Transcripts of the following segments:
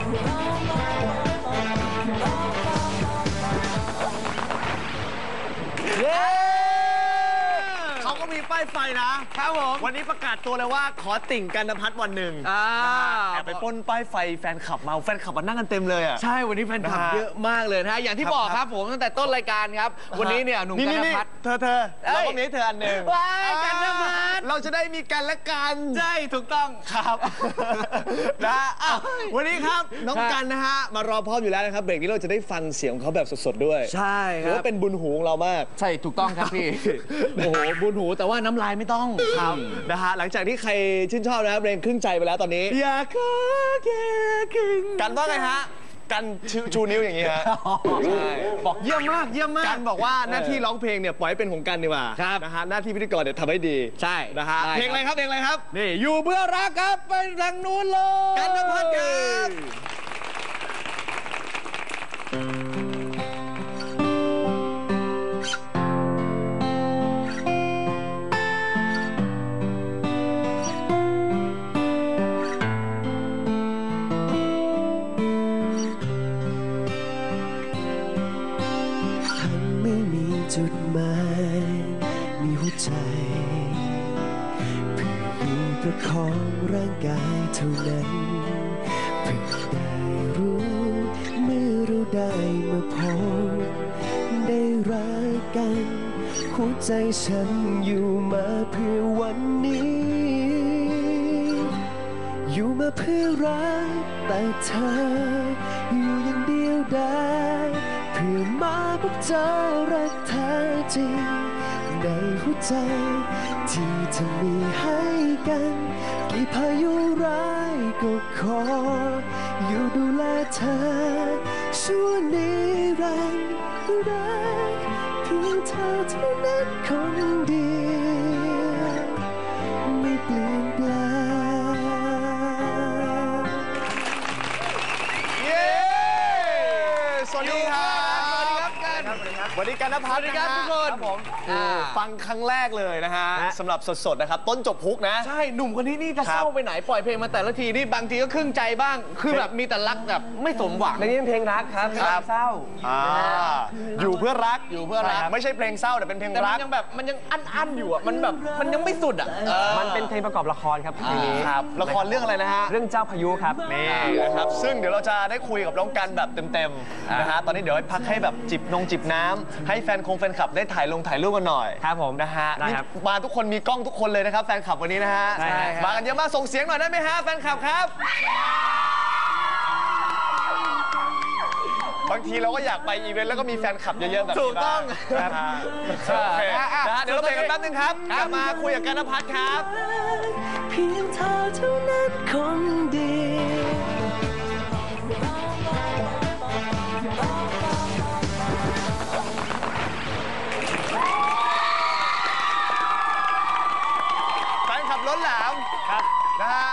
เขาก็มี ป้ายไฟนะ ครับผม วันนี้ประกาศตัวเลยว่าขอติ่งกันนพัฒน์วันหนึ่งอ่าแอบไปปล้นป้ายไฟแฟนคลับมาแฟนคลับมานั่งกันเต็มเลยอะ ใช่ วันนี้แฟนคลับนะฮะเยอะมากเลยนะฮะ อย่างที่ครับบอกคครัรับบผมตั้งแต่ต้นรายการครับ วันนี้เนี่ยหนุ่มกันพัฒน์เธอเธอเอ้ยเราก็มีให้เธออันหนึ่งว้ายกันนภัทรเราจะได้มีกันและกัน ใช่ ถูกต้อง ครับ นะฮะอ้าววันนี้ครับน้องครับกันนะฮะ มารอพร้อมอยู่แล้วนะครับ เบรกนี้เราจะได้ฟังเสียงของเขาแบบสดๆด้วย ใช่ถือว่าเป็นบุญหูของเรามาก ใช่ ถูกต้องครับพี่ โอ้โห บุญหู แต่ว่าน้ำลายไม่ต้องครับนะฮะหลังจากที่ใครชื่นชอบนะครับเพลงครึ่งใจไปแล้วตอนนี้ อยากขอแค่ครึ่งกันว่าไงฮะ กันชูชูนิ้วอย่างนี้ฮะใช่บอกเยี่ยมมากเยี่ยมมาก กันบอกว่าหน้าที่ร้องเพลงเนี่ยปล่อยให้เป็นของกันดีกว่าครับนะฮะหน้าที่พิธีกรเนี่ยทำให้ดีใช่นะฮะได้เพลงอะไรครับเพลงอะไรครับนี่อยู่เพื่อรักครับไปทางนู้นเลยกันนภัทรครับ ฉันอยู่มาเพื่อวันนี้ อยู่มาเพื่อรักแต่เธอ อยู่อย่างเดียวได้ เพื่อมาพบเจอรักแท้จริง ในหัวใจ ที่จะมีให้กัน กี่พายุร้ายก็ขอ อยู่ดูแลเธอชั่วนิรันดร์ นั้นคนเดีย สวัสดีครับสวัสดีครับกันสวัสดีกันนภัทรสวัสดีครับนะฮะทุกคนครับผมอ่า ฟังครั้งแรกเลยนะฮะฮะสำหรับสดๆนะครับ ต้นจบฮุกนะ ใช่ หนุ่มคนนี้นี่จะครับเศร้าไปไหนปล่อยเพลงมาแต่ละทีนี่บางทีก็ครึ่งใจบ้าง คือแบบมีแต่รักแบบไม่สมหวังในนี้เป็นเพลงรักครับครับเศร้า อ่าอยู่เพื่อรักอยู่เพื่อรัก ไม่ใช่เพลงเศร้าแต่เป็นเพลงแต่มัรันกยังแบบมันยังอั้นอั้นๆอยู่อะมันแบบมันยังไม่สุดอะออมันเป็นเพลงประกอบละครครับเพลงนี้ครับละครเรื่องอะไรนะฮะ เรื่องเจ้าพายุครับ นี่นะครับ ซึ่งเดี๋ยวเราจะได้คุยกับน้องกันแบบเต็มๆนะฮะ ตอนนี้เดี๋ยวให้พักให้แบบจิบนงจิบน้ำให้แฟนคงแฟนคลับได้ถ่ายลงถ่ายรูปกันหน่อยครับผมนะฮะได้ครับนี่มาทุกคนมีกล้องทุกคนเลยนะครับ แฟนคลับวันนี้นะฮะใช่ครับ มากันเยอะมากส่งเสียงหน่อยได้ไหมฮะแฟนคลับครับ บางทีเราก็อยากไปอีเวนต์แล้วก็มีแฟนคลับเยอะๆแบบนี้ถูกต้อง บ้างนะฮะโอเคอะอะนะฮะเดี๋ยวเราเบรกกันแป๊บนึงครับกลับมาคุยกับกันนภัทรครับ เพียงเธอเท่านั้นคนเดียว ลับล้นหลามครับนะฮะ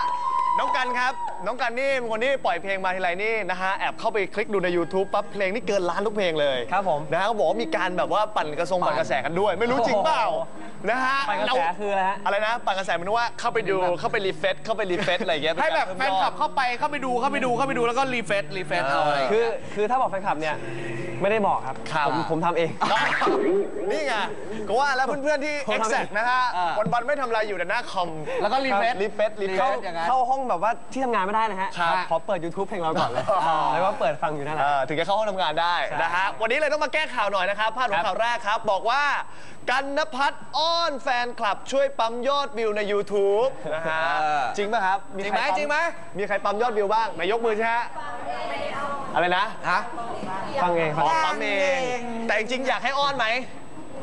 น้องกันครับ น้องกันนี่เป็นคนที่ปล่อยเพลงมาทีไรนี่นะฮะแอบเข้าไปคลิกดูใน YouTube ปั๊บเพลงนี่เกินล้านทุกเพลงเลยครับผมนะฮะเขาบอกว่ามีการแบบว่าปั่นกระทรงปั่นกระแสกันด้วย ไม่รู้จริงเปล่านะฮะไปกระแสเาคืออะไรฮะอะไรนะปั่นกระแสหมันว่าเข้าไปดูเข้าไปรีเฟซเข้าไปรีเฟซอะไรอย่างเงี้ยให้แบบแฟเพิ่นมยอดคลับเข้าไปเข้าไปดูเข้าไปดูเข้าไปดูแล้วก็รีเฟซรีเฟซเอาอะไรคือคือถ้าบอกแฟนคลับเนี่ย ไม่ได้บอกครับครับ ผมผมทำเอง นี่ไงก็ว่าแล้วเพื่อนๆที่ ผมทำ Exact นะฮะวันๆไม่ทำอะไรอยู่แต่หน้าคอมแล้วก็รีเฟซรีเฟซรีเฟเข้าซอย่างนั้น เข้าห้องแบบว่าที่ทำงานไม่ได้นะฮะ ครับขอเปิด YouTube เพลงเราก่อนเลยอ๋อแล้วก็เปิดฟังอยู่นั่นแหละเอ่อถึงจะเข้าห้องทำงานได้ใช่ นะฮะวันนี้เลยต้องมาแก้ข่าวหน่อยนะครับพาดหัวครับข่าวแรกครับ บอกว่า กันนภัทรอ้อนแฟนคลับช่วยปั๊มยอดวิวใน YouTube นะฮะเออจริงป่ะครับจริงไหมใคปั๊จริงไหม มีใครปั๊มยอดวิวบ้างไหนยกมือใช่ฮะอะไรนะฮะ ฟังเองฟัอ๋งอเองปั๊มเองแต่จริงๆอยากให้อ้อนไหม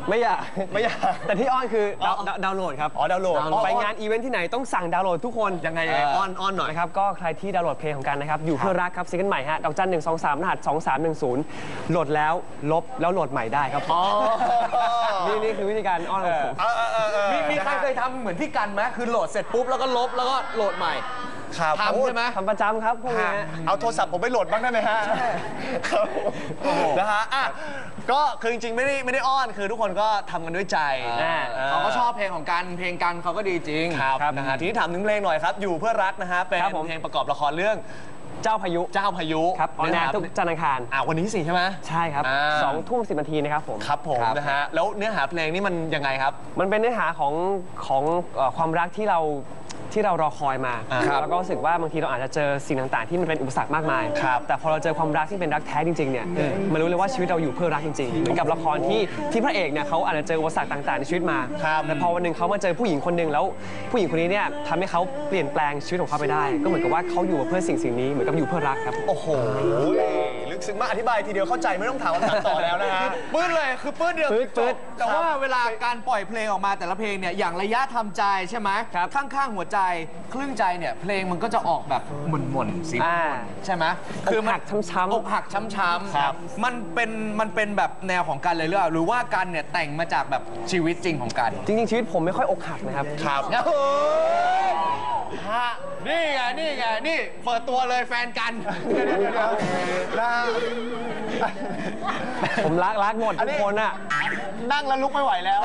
ไม่อยาก ไม่อยากแต่ที่อ้อนคือดาวดาวดาวน์โหลดครับอ๋อดาวน์โหลดไปงานอีเวนท์ที่ไหนต้องสั่งดาวน์โหลดทุกคนยังไงยังไงอ้อนอ้อนหน่อย นะครับก็ใครที่ดาวน์โหลดเพลงของกันนะครับ อยู่เพื่อรักครับซิงเกิลใหม่ฮะดอกจันหนึ่งสองสามรหัสสองสามหนึ่งศูนย์โหลดแล้วลบแล้วโหลดใหม่ได้ครับอ๋อนี่นี่คือวิธีการอ้อนของผมเออเออเออเออมีมีใครเคยทำเหมือนพี่กันไหมคือโหลดเสร็จปุ๊บแล้วก็ลบแล้วก็โหลดใหม่ ครับทำใช่ไหม ทำประจำครับพวกฮะนี้ฮะเอาโทรศัพท์ผมไปโหลดบ้างได้ไหมฮะครับนะฮะอะก็คือจริงๆไม่ได้ไม่ได้อ้อนคือทุกคนก็ทำกันด้วยใจอ่า เขาก็ชอบเพลงของกันเพลงกันเขาก็ดีจริงครับนะฮะทีนี้ถามถึงเพลงหน่อยครับ อยู่เพื่อรักนะฮะเป็นครับผม เพลงประกอบละครเรื่องเจ้าพายุเจ้าพายุครับออนแอร์ทุกจันทร์อังคาร อ่าวันนี้สิใช่ไหม ใช่ครับอ่า สองทุ่มสิบนาทีนะครับผม ครับผมครับ นะฮะแล้วเนื้อหาเพลงนี่มันยังไงครับ มันเป็นเนื้อหาของของเอ่อความรักที่เรา ที่เรารอคอยมาอ่าครับแล้วก็รู้สึกว่าบางทีเราอาจจะเจอสิ่งต่างๆ ที่มันเป็นอุปสรรคมากมายครับแต่พอเราเจอความรักที่เป็นรักแท้จริงๆเนี่ยมันรู้เลยว่าชีวิตเราอยู่เพื่อรักจริงๆเหมือนกับละครที่ที่พระเอกเนี่ยเขาอาจจะเจออุปสรรคต่างๆ ในชีวิตมาครับแต่พอวันหนึ่งเขามาเจอผู้หญิงคนหนึ่งแล้ว ผู้หญิงคนนี้เนี่ยทำให้เขาเปลี่ยนแปลงชีวิตของเขาไปได้ ก็เหมือนกับว่าเขาอยู่เพื่อสิ่งสิ่งนี้เหมือนกับอยู่เพื่อรักครับโอ้โห ลึกซึ้งมากอธิบายทีเดียวเข้าใจไม่ต้องถามคำถามต่อแล้วนะฮะ ปื้ดเลยคือปื้ดเดียวปื๊ดปื๊ดแต่ว่าเวลาการปล่อยเพลงออกมาแต่ละเพลงเนี่ยอย่างระยะทำใจใช่ไหมครับ ข้างๆหัวใจครึ่งใจเนี่ยเพลงมันก็จะออกแบบหม่นๆสีอ่าใช่ไหมอกหักช้ำๆอกหักช้ำๆครับมันเป็นมันเป็นแบบแนวของกันเลยหรือเปล่าหรือว่ากันเนี่ยแต่งมาจากแบบชีวิตจริงของกันจริงๆ ชีวิตผมไม่ค่อยอกหักนะครับ ครับ โอ้ย ฮะนี่ไงนี่ไงนี่เปิดตัวเลยแฟนกันผมรักรักหมดทุกคนอะ นั่งแล้วลุกไม่ไหวแล้ว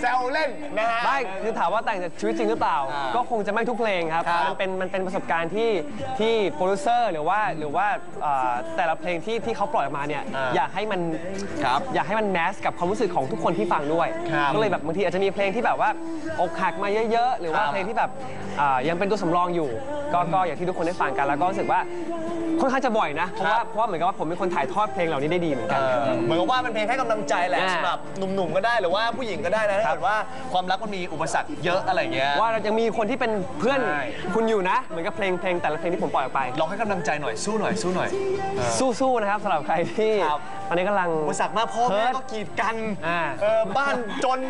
แซวเล่นนะฮะ ไม่คือถามว่าแต่งจากชีวิตจริงหรือเปล่า อ่าก็คงจะไม่ทุกเพลงครับ ครับมันเป็นมันเป็นประสบการณ์ที่ที่โปรดิวเซอร์หรือว่าหรือว่าเอ่อแต่ละเพลงที่ที่เขาปล่อยออกมาเนี่ยอ่าอยากให้มันครับอยากให้มันแมสกับความรู้สึกของทุกคนที่ฟังด้วย ครับก็เลยแบบบางทีอาจจะมีเพลงที่แบบว่าอกหักมาเยอะ ๆ หรือว่าครับเพลงที่แบบอ่ายังเป็นตัวสำรองอยู่ ก็ก็อย่างที่ทุกคนได้ฟังกันแล้วก็รู้สึกว่า ค่อนข้างจะบ่อยนะ เพราะว่าเพราะว่าเหมือนกับว่าผมเป็นคนถ่ายทอดเพลงเหล่านี้ได้ดีเหมือนกัน เหมือนกับว่าเป็นเพลงให้กำลังใจแหละอ่า สำหรับหนุ่มๆก็ได้หรือว่าผู้หญิงก็ได้นะถ้าเกิดว่าความรักมันมีอุปสรรคเยอะอะไรเงี้ย ว่าเรายังมีคนที่เป็นเพื่อนใช่ คุณอยู่นะ เหมือนกับเพลงเพลงแต่ละเพลงที่ผมปล่อยออกไป ลองให้กำลังใจหน่อยสู้หน่อยสู้หน่อย สู้ๆนะครับสำหรับใครที่ครับ ตอนนี้กำลัง อุปสรรคมากพ่อแม่ก็กีดกันอ่า เออบ้านจน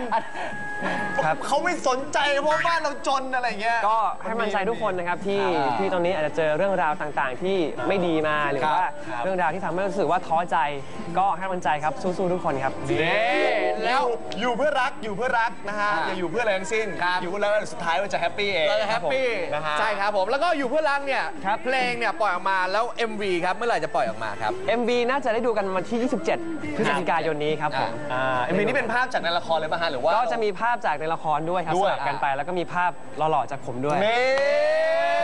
ครับเขาไม่สนใจเพราะบ้านเราจนอะไรเงี้ย ก็ให้กำลังใจทุกคนนะครับที่ที่ตอนนี้อาจจะเจอเรื่องราวต่างๆ ที่ไม่ดีมาหรือว่าครับเรื่องราวที่ทำให้รู้สึกว่าท้อใจก็ให้กำลังใจครับสู้ๆทุกคนครับเด้แล้วอยู่เพื่อรักอยู่เพื่อรักนะฮะอ่าอย่าอยู่เพื่ออะไรทั้งสิ้น ครับ อยู่เพื่อแล้วสุดท้ายมันจะแฮปปี้เองเราจะแฮปปี้นะฮะ ใช่ครับผมแล้วก็อยู่เพื่อรักเนี่ยครับ เพลงเนี่ยปล่อยออกมาแล้ว MV ครับเมื่อไหร่จะปล่อยออกมาครับ MV น่าจะได้ดูกันวันที่ 27 พฤศจิกายนนี้ครับผมอ่าเอ็มวีนี่เป็นภาพจากในละครเลยป่ะฮะหรือว่าก็จะมีภาพจากในละครด้วยครับด้สวย ลับกันไปแล้วก็มีภาพหล่อๆจากผมด้วย นี่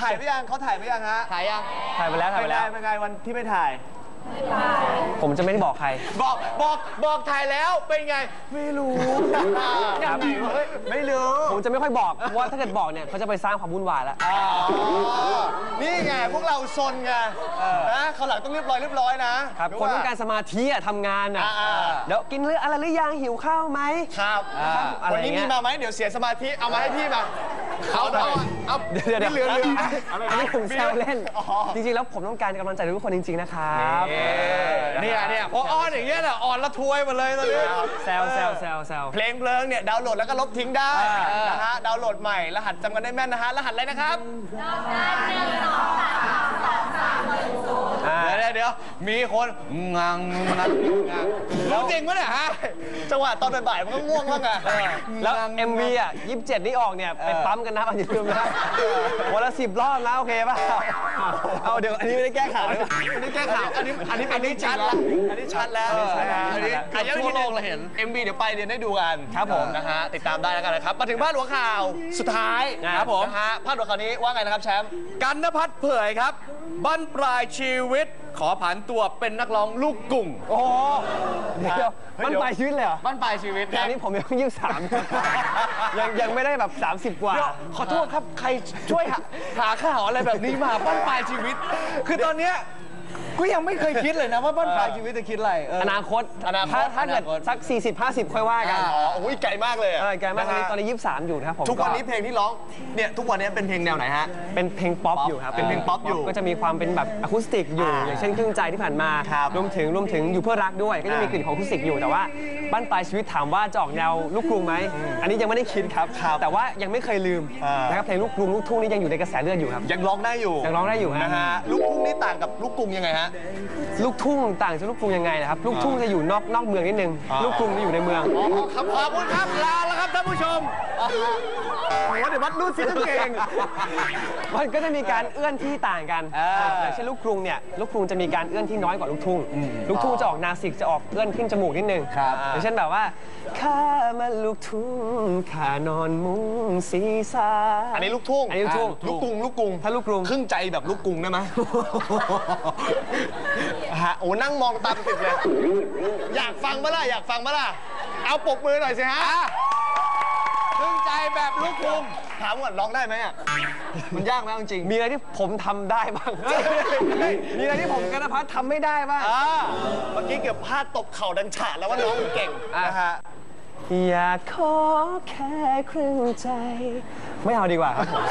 ถ่ายไปยังเขาถ่ายไปยังฮะถ่ายยังถ่ายไปแล้วถ่ายเป็ไปนไงแล้วเป็นไงวันที่ไม่ถ่าย ผมจะไม่ได้บอกใคร บอกบอกบอกถ่ายแล้วเป็นไง ไม่รู้ครับเฮ้ยไม่รู้ ผมจะไม่ค่อยบอก เพราะว่าถ้าเกิดบอกเนี่ยเขาจะไปสร้างความวุ่นวายแล้ว อ๋อ นี่ไงพวกเราซนไงนะเขาวหลังต้องเรียบร้อยเรียบร้อยนะครับคนต้องการสมาธิอะทำงานอะอ่าเดี๋ยวกินเรื่องอะไรหรือยังหิวข้าวไหมครับอะไรวันนี้เงี้มียมาไหมเดี๋ยวเสียสมาธิเอามาให้พี่มา เอาเอาเอาเดี๋ยวเดี๋ยวเหลือเหลืออันนี้ผมแซวเล่นอ๋อจริงๆ แล้วผมต้องการกำลังใจจากทุกคนจริง ๆ นะครับเนี่ยเนี่ยพออ่อนอย่างเงี้ยแหละอ่อนละทวยมาเลยตอนนี้แซวแซวแซวแซวเพลงเพลิงเนี่ยดาวน์โหลดแล้วก็ลบทิ้งได้อ่านนะฮะดาวน์โหลดใหม่รหัสจำกันได้แม่นนะฮะรหัสอะไรนะครับอ่าเดี๋ ยวเดี๋ยวมีคนงังงังงังรู้จริงปะเนี่ยฮะจังหวะตอนบ่ายๆมันก็ง่วงบ้างอะแล้ว MV อะ27นี่ออกเนี่ยไปปั๊มกันนะอย่าลืมนะวันละสิบรอบนะโอเคป่ะเอาเดี๋ยวอันนี้ไม่ได้แก้ข่าวเลยป่ะอันนี้แก้ข่าวอันนี้อันนี้อันนี้ชัดแล้วอันนี้ชัดแล้วอันนี้ชัดแล้วอันนี้ทั่วโลกเราเห็น MV เดี๋ยวไปเดี๋ยวได้ดูกันครับผมนะฮะติดตามได้แล้วกันนะครับมาถึงพาดหัวข่าวสุดท้ายครับผมนะฮะพาดหัวข่าวนี้ว่าไงนะครับแชมป์กันนภัทรเผยครับบั้นปลายชีวิต ขอผันตัวเป็นนักร้องลูกกุ้ง โอ้โหเดี๋ยวมันปลายชีวิตเลยเหรอบั้นปลายชีวิตตอนนี้ผมยังยี่สิบสามยังยังไม่ได้แบบ 30 กว่า เดี๋ยวขอโทษครับใครช่วยหาหาข่าวอะไรแบบนี้มาบั้นปลายชีวิต คือตอนเนี้ย ก็ยังไม่เคยคิดเลยนะว่าบั้นปลายชีวิตจะคิดอะไรเอออนาคตอนาคตถ้าถ้าเกิดอนาคต สัก 40 50 ค่อยว่ากันอ่าอ๋อโอ้ยไกลมากเลยอะเออไกลมากตอนนี้ะฮะตอนนี้ 23 อยู่นะครับผมทุกวันนี้ก็เพลงที่ร้องเนี่ยทุกวันนี้เป็นเพลงแนวไหนฮะ เป็นเพลงป๊อปอยู่ครับเป็นเพลงป๊อปอยู่ก็จะมีความเป็นแบบอะคูสติกอยู่ อ่าอย่างเช่นครึ่งใจที่ผ่านมาครับรวมถึงรวมถึงอยู่เพื่อรักด้วย ก็จะมีอ่ากลิ่นของอะคูสติกอยู่แต่ว่าบ้านปลายชีวิตถามว่าจะออกแนวลูกกรุงไหมอันนี้ยังไม่ได้คิดครับ ครับแต่ว่ายังไม่เคยลืมอ่าน นะครับเพลงลูกกรุงลูกทุ่งนี่ยังอยู่ในกระแสเลือดอยู่ครับยังร้องได้อยู่ยังร้องได้อยู่ฮะ นะฮะลูกทุ่งนี่ต่างกับลูกกรุงยังไงฮะลูกทุ่งต่างจากลูกกรุงยังไงนะครับ ลูกทุ่งจะอยู่นอกนอกเมืองนิดนึงอ่าลูกกรุงจะอยู่ในเมืองครับขอบคุณครับลาแล้วครับท่านผู้ชมโอ้โหเดี๋ยววัดรูดซิกางเกง มันก็จะมีการเอื้อนที่ต่างกันอย่างเช่นลูกกรุงเนี่ยลูกกรุงจะมีการเอื้อนที่น้อยกว่าลูกทุ่ง ลูกทุ่งจะออกนาสิกจะออกเอื้อนขึ้นจมูกนิดนึงครับอย่างเช่นแบบว่าข้ามาลูกทุ่งข้านอนมุ้งสีสาอันนี้ลูกทุ่ง อันนี้ลูกทุ่ง ลูกกรุง ลูกกรุง ถ้าลูกกรุง ครึ่งใจแบบลูกกรุงได้ไหมฮะโอ้นั่งมองตามติดเลย อยากฟังปะล่ะอยากฟังปะล่ะ เอาปรบมือหน่อยสิฮะครึ่งใจแบบลูกกรุงถามก่อนร้องได้ไหมอะ มันยากไหมเอาจริงมีอะไรที่ผมทำได้บ้าง มีอะไรที่ผมกันพัฒน์ทำไม่ได้บ้าง อ่าเมื่อกี้เกือบพลาดตบเข่าดังฉาดแล้วว่าน้องเก่งนะฮะ อยากขอแค่ครึ่งใจไม่เอาดีกว่าครับผม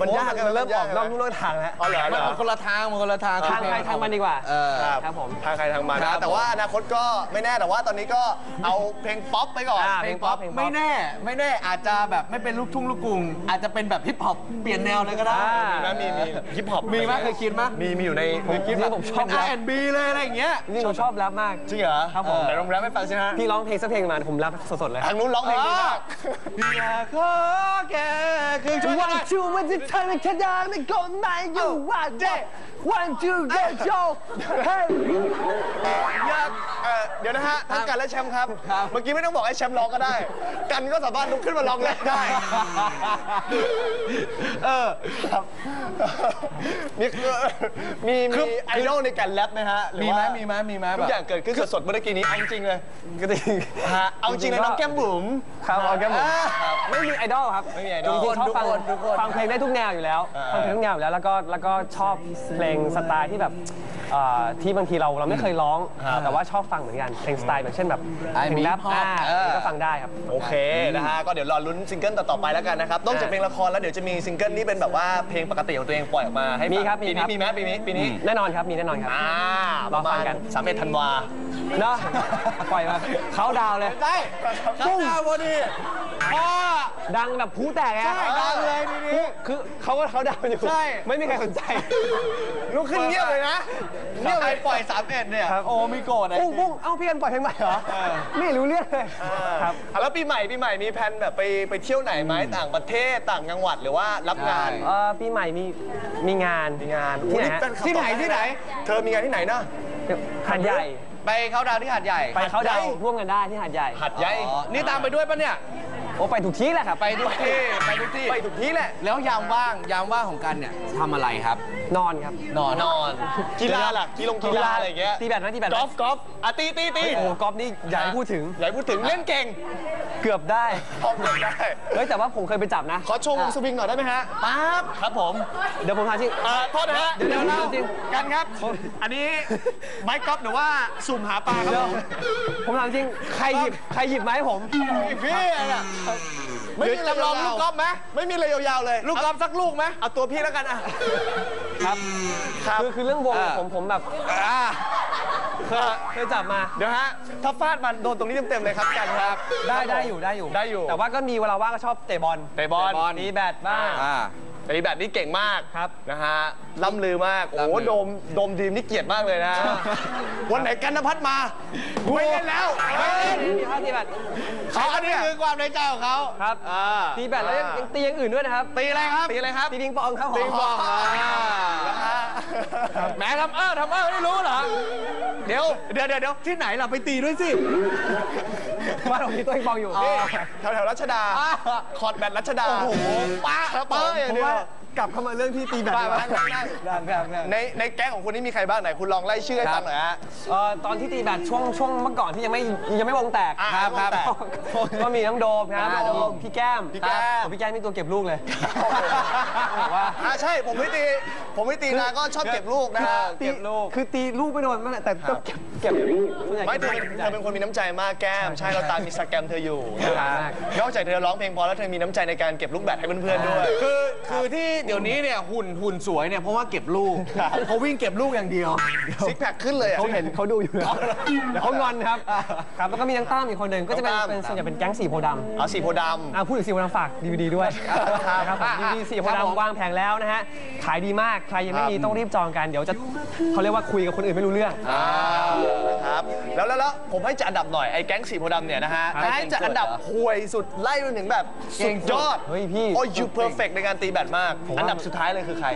มันยากมันเริ่มออกนอกนลู่นอกทางแล้วอ๋อเหรอเหรมันอคนละทางมันคนละทางทางใครทางมันดีกว่า เออ ครับผม ทางใครทางมันครันะบแต่ว่าอนาคตก็ไม่แน่แต่ว่าตอนนี้ก็เอาเพลงป๊อปไปก่อน อ่าเพลงป๊อปเพลงป๊อป ไม่แน่ ไม่แน่อาจจะแบบไม่เป็นลูกทุ่งลูกกรุง อาจจะเป็นแบบฮิปฮอปเปลี่ยนแนวเลยก็ได้ อ่า มีไหมมีมีฮิปฮอปมีไหมเคยคิดไหมมีมีอยู่ในผมคิดว่าผมชอบ เป็น R&B เลยอะไรอย่างเงี้ย จริงๆผมชอบแรปมาก จริงเหรอครับผมไหนลองแรปให้ฟังสิฮะพี่ร้องเพลงสักเพลงมาผมแรปสดๆเลย ทางนู้นร้องเพลงดีมาก อยากขอแค่ครึ่งจะใจวันชูมันจะทำให้แค่ได้ไม่กดไม่อยู่ว่าเด็วันจูเดโจเฮ้ยอยากเอ่อเดี๋ยวนะฮะทั้งกันและแชมป์ครับครับเมื่อกี้ไม่ต้องบอกให้แชมป์ร้องก็ได้ กันก็สามารถลุกขึ้นมาร้องแรปได้ เออครับนี่คือมีมีไอดอลในการแรปไหมฮะรือมีไหมว่ามีไหมมีไหมทุแบกบอย่างเกิดขึ้นสดๆเมื่อกี้นี้เอาจริงๆเลยก็จริงฮะเอาจริงเลยน้องแก้มบุ๋ม ครับเอาแก้มผมอ่าไม่มีไอดอลครับไม่มีไอดอลจริงๆชอบฟังทุกคน ฟังเพลงได้ทุกแนวอยู่แล้ว อ่า ฟังเพลงทุกแนวอยู่แล้วแล้วก็แล้วก็ชอบเพลงสไตล์ที่แบบเอ่อที่บางทีเราเราไม่เคยร้อง แต่ว่าชอบฟังเหมือนกันเพลงสไตล์แบบเช่นแบบเพลงแรปมีอ่าเออ ก็ฟังได้ครับ โอเคนะฮะก็เดี๋ยวรอลุ้นซิงเกิลต่อๆไปแล้วกันนะครับนอกจากเพลงละครแล้วเดี๋ยวจะมีซิงเกิลที่เป็นแบบว่าเพลงปกติของตัวเองปล่อยออกมาให้ฟังมีครับมีปีครันี้บ มีไหมปีนี้ปีนี้แน่นอนครับมีแน่นอนครับ อ่ารอประฟัมางณกัน สามเอ็ดธันวาเนาะปล่อยมาเขาดาวน์เลย ได้ข้าวดาวพอดีพ่อ ดังแบบผู้แตกอะใช่ดังเลยทีนี้คือเขาก็เขาดาวน์อยู่ใช่ ไม่มีใครสนใจ ลุกขึ้นเงียบเลยนะเงียบเลยปล่อยสามเอ็ดเนี่ย โอ้มีโกรธอะปุ้งปุ้งเอ้าพี่กันปล่อยเพลงใหม่เหรอไม่รู้เรื่องเลยครับ อะแล้วปีใหม่ปีใหม่มีแผนแบบไปไปเที่ยวไหนไหมต่างประเทศต่างจังหวัดหรือว่ารับงานเอ่อปีใหม่มีมีงานมีงานที่ไหนฮะโอ้แฟคลับที่ไหนที่ไหน เธอมีงานที่ไหนนะหาดใหญ่ ไปเข้าดาวที่หาดใหญ่ไปเขาดาวน์หาดใหญ่ร่วมกันได้ที่หาดใหญ่ หัดใหญ่อ๋อนี่ตามไปด้วยปะเนี่ย โอ้ไปถูกที่แหละครับ ไปทุกที่ไปทุกที่ ไปทุกที่แหละ แล้วยามว่างยามว่างของกันเนี่ยทำอะไรครับ นอนครับนอนนอนกีฬาล่ะกีฬงกีฬาอะไรอย่างเงี้ยตีแบดไหมตีแบดไหกมอล์ฟกอล์ฟอะตีตีตีโอ้กอล์ฟนี่อย่าให้พูดถึงอย่าให้พูดถึงเล่นเก่ง เกือบได้พร้อมเล่นได้เฮ้ยแต่ว่าผมเคยไปจับนะขอโชว์วงสวิงหน่อยได้ไหมฮะปั๊บครับผมเดี๋ยวผมทาจริงอ่าโทษนะฮะเดี๋ยวเดี๋ยวเล่าจริงกันครับ อันนี้ไม้กอล์ฟหรือว่าสุ่มหาปลาครับเดี๋ยวผมผมถามจริงใครหยิบใครหยิบมาให้ผมพี่อะ ไม่มีอะไรจำลองลูกกอล์ฟไหมไม่มีอะไรยาวๆเลย ลูกกอล์ฟสักลูกไหมเอาตัวพี่แล้วกันอะครับครับคือคือเรื่องวงอ่าผมผมแบบอ่าเคยเคยจับมาเดี๋ยวฮะถ้าฟาดมันโดนตรงนี้เต็มๆเลยครับกันครับ ได้ได้อยู่ได้อยู่ได้อยู่ แต่ว่าก็มีเวลาว่างก็ชอบเตะบอลเตะบอลตีแบดบ้าง อ่าตีแบบนี้เก่งมากครับนะฮะล่ำลือมาก โอ้โหล่ำลือโดมโดมทีมนี่เกลียดมากเลยนะ วันไหนกันนพัฒน์มาไม่เล่นแล้วไม่เล่นมีท่าตีแบดเขาอันนี้คือความในใจของเขาครับอ่าตีแบดแล้วยังยังตีอย่างอื่นด้วยนะครับ ตีอะไรครับ ตีอะไรครับ ตีปิงปองครับผมปิงปองอ่านะฮะแหมทำเออทำเออไม่รู้เหรอ เดี๋ยวเดี๋ยวเดี๋ยวเดี๋ยวที่ไหนล่ะไปตีด้วยสิว่าเรามีตัวปิงปองอยู่นี่แถวแถวๆรัชดาอ่าคอร์ดแบดรัชดา โอ้โหป้าเป้าอย่างผมเดียวว่า กลับเข้ามาเรื่องที่ตีแบดไปดีกมาว่านั่งนั่งได้แบในในแก๊งของคุณนี่มีใครบ้างไหนคุณลองไล่ชื่อให้ฟังหน่อยฮะตอนที่ตีแบดช่วงช่วงเมื่อก่อนที่ยังไม่ยังไม่วงแตกครับก็มีน้องโดมครับพี่แก้มพี่แก้มพี่แก้มมีตัวเก็บลูกเลยบอกว่าอ่าใช่ผมไม่ตีผมไม่ตีนะก็ชอบเก็บลูกนะฮะตีคือตีลูกไม่โดนมันแหละแต่ต้องเก็บเก็บไม่เธอเธอเป็นคนมีน้ำใจมากแก้ม ใช่เราตามอินสตาแกรมเธออยู่นะฮะนอกจากเธอร้องเพลงพอแล้วเธอมีน้ำใจในการเก็บลูกแบดให้เพื่อนๆด้วยคือคือที่เดี๋ยวนี้เนี่ยหุ่นหุ่นสวยเนี่ยเพราะว่าเก็บลูกเขาวิ่งเก็บลูกอย่างเดียวซิกแพคขึ้นเลยอะเขาเห็นเขาดูอยู่แล้วเดี๋ยวเขางอนครับครับแล้วก็มีน้องตั้มอีกคนหนึ่งก็จะเป็นน้องตั้มเป็นส่วนใหญ่เป็นแก๊งสีโพธิ์ดำเอาสีโพธิ์ดอะพูดถึงสีโพธิ์ดำฝากดีวดีด้วยนะครับผมดีวดีสีโพธิ์ครับผมดำวางแผงแล้วนะฮะขายดีมากใครยังไม่มีต้องรีบจองกันเดี๋ยวจะเขาเรียกว่าคุยกับคนอื่นไม่รู้เรื่องำอ่านะครับครับแล้วแล้วแล้วผมให้จัดอันดับหน่อยไอ้แก๊งสีโพธิ์ดำเนี่ยนะฮะครับให้จัดอันดับห่วยสุดไล่ไปถึงแบบสุดยอดเฮ้ยพี่โอ้ยยูเพอร์เฟกในการตีแบดมากอันดับสุดท้ายเลยคือใคร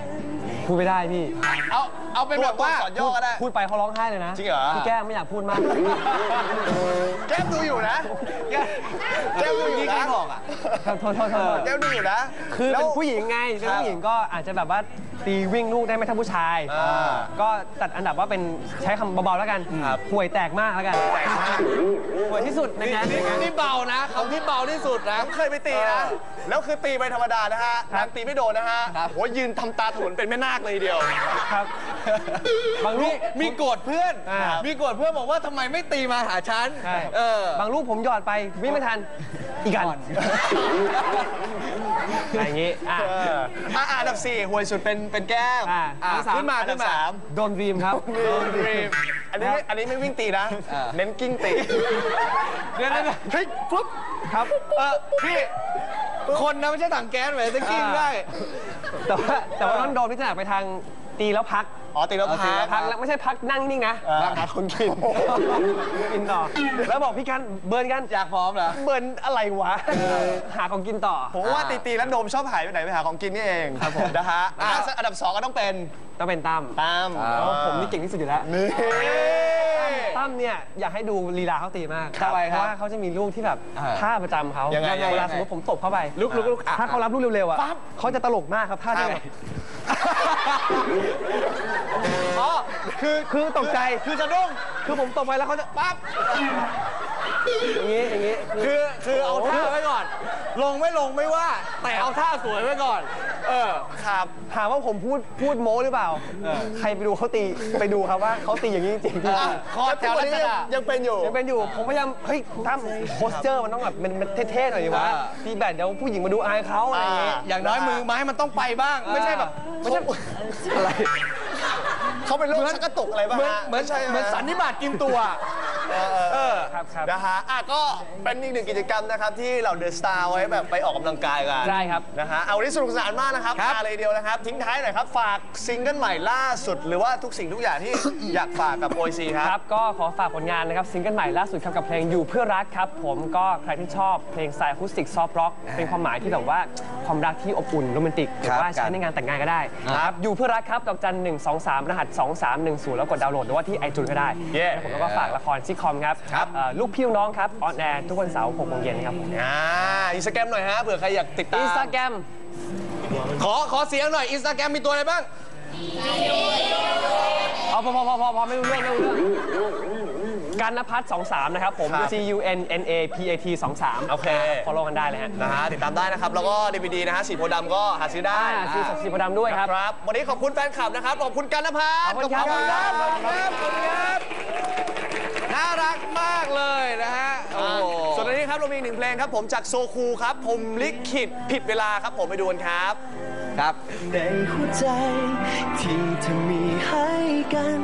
พูดไม่ได้พี่เอาเอาเป็นแบบว่าสอนย่อก็ได้พูดไปเขาร้องไห้เลยนะจริงเหรอพี่แก้มไม่อยากพูดมาก แก้มดูอยู่นะแก้มดูอยู่ใครนะบอกอะครับโทษโทษโทษแก้มดูอยู่นะ คือแล้วเป็นผู้หญิงไงเป็นผู้หญิงก็อาจจะแบบว่าตีวิ่งลูกได้ไม่เท่าผู้ชายอ่าก็จัดอันดับว่าเป็นใช้คำเบาๆแล้วกันครับห่วยแตกมากแล้วกันแตกมากห่วยที่สุดในนี่งานนี่นี่เบานะเขาที่เบาที่สุดนะผมเคยไปตีนะแล้วคือตีไปธรรมดานะฮะครันาบงตีไม่โดนนะฮะครับโหยืนทำตาถลนเป็นแม่นาคเลยทีเดียว ครับ บางลูมีกมีโกรธเพื่อน อ่ามีมีโกรธเพื่อนบอกว่าทำไมไม่ตีมาหาฉันใช่เออ บางลูกผมหยอดไปวิ่งไม่ทัน อีกอันอะไรอย่างงี้อะ เอออะอันดับสี่ห่วยสุดเป็นเป็นแก้มอะอะอันดับสาม ขึ้นมาขึ้นมา โดนรีมครับโดนดรีมอันนี้ไม่อันนี้ไม่วิ่งตีนะอ่าเน้นกิ้งตีเดี๋ยวนะพลิกปุ๊บครับ เออพี่ คนนะไม่ใช่ถังแก๊สไหมจะกิ้งได้ แต่ว่าแต่ว่าต้องโดนพิจารณาไปทางตีแล้วพัก อ๋อตีแล้วอ๋อตีพัแล้วกพักแล้วไม่ใช่พักนั่งนิ่งนะอ่าพักหาคนกินกินต่อ แล้วบอกพี่กันเบิร์นกันอยากพร้อมเหรอเบิร์นอะไรวะหาของกินต่อผมว่าตีตีแล้วโดมชอบหายไปไหนไปหาของกินนี่เองครับผมนะฮะอะอันดับสองก็ต้องเป็นต้องเป็นตั้มตามอ่าเพราะผมนี่เก่งที่สุดอยู่แล้วนี่ตั้มเนี่ยอยากให้ดูลีลาเขาตีมากครับเพราะว่าเขาจะมีลูกที่แบบอ่าท่าประจำเขายังไงเวลายังไงสมมติผมตบเข้าไปลุกลุกลุกอะถ้าเขารับลูกเร็วๆอะปั๊บเขาจะตลกมากครับท่าที่ไง อ๋อคือคือตกใจ คือสะดุ้งคือผมตกไปแล้วเขาจะปั๊บอย่างนี้อย่างนี้คือคือเอาท่าไว้ก่อน ลงไม่ลงไม่ว่า แต่เอาท่าสวยไว้ก่อน ครับถามว่าผมพูดพูดโม้หรือเปล่า ใครไปดูเขาตีไปดูครับว่าเขาตีอย่างนี้จริงๆอะคอแถวนี้ยังยังเป็นอยู่ยังเป็นอยู่ ผมพยายามเฮ้ยตั้มโพสเจอร์มันต้องแบบมันมันเท่ๆหน่อยดีวะอ่าตีแบดเดี๋ยวผู้หญิงมาดูอายเขาอะไรอย่างงี้อ่าอย่างน้อยมือไม้มันต้องไปบ้าง ไม่ใช่แบบไม่ใช่อะไรเขาเป็นโรคชักกระตุกอะไรบ้างเหมือนฮะเหมือนใช่ไหเหมือนสันนิบาตกินตัว เออเออเออครับครับนะฮะอะก็เป็นอีกหนึ่งกิจกรรมนะครับที่เหล่าเดอะสตาร์ไว้แบบไปออกกำลังกายกันได้ครับนะฮะเอาวันนี้สนุกสนานมากนะครับครับ มาเลยเดียวนะครับ ทิ้งท้ายหน่อยครับ ฝากซิงเกิลใหม่ล่าสุด หรือว่าทุกสิ่งทุกอย่างที่ อยากฝากกับโอซีคครัรับบก็ขอฝากผลงานนะครับซิงเกิลใหม่ล่าสุดครับกับเพลงอยู่เพื่อรักครับ ผมก็ใครที่ชอบเพลงสายอะคูสติกซอฟต์ร็อกเป็นความหมายที่แบบว่าความรักที่อบอุ่นโรแมนติกหรือว่าใช้ในงานแต่งงานก็ได้นะครับอยู่เพื่อรักครับดอกจันหนึ่งสองสามรหัส2310แล้วกดดาวน์โหลดหรือว่าที่ไอจูนก็ได้เย้นะครับผมแล้วก็ฝากละครซิทคอมครับครับ เอ่อลูกพี่ลูกน้องครับออนแอร์ทุกวันเสาร์6โมงเย็นนะครับผมอ่าอินสตาแกรมหน่อยฮะเผื่อใครอยากติดตามอินสตาแกรมขอขอเสียงหน่อยอินสตาแกรมมีตัวอะไรบ้าง เอาพอพอพอพอพอไม่รู้เรื่องไม่รู้เรื่องการนภัทร23 นะครับผม ครับ C U N N A P A T 23โอเค ฟอลโล่กันได้เลยฮะนะฮะติดตามได้นะครับ แล้วก็ดีวดีนะฮะสีโพธิ์ดำก็หาซื้อได้อ่าสีสักสีโพธิ์ดำด้วยครับ ครับ วันนี้ขอบคุณแฟนคลับนะครับ ขอบคุณกันนภัสขอบคุณครับ ขอบคุณครับขอบคุณครับขอบคุณครับ น่ารักมากเลยนะฮะโอ้อ่าโหส่วนวันนี้ครับเรามีอีกหนึ่งเพลงครับ ผมจากโซคูครับผมลิขิตผิดเวลาครับผมไปดูกันครับ ครับ ในหัวใจที่เธอมีให้กัน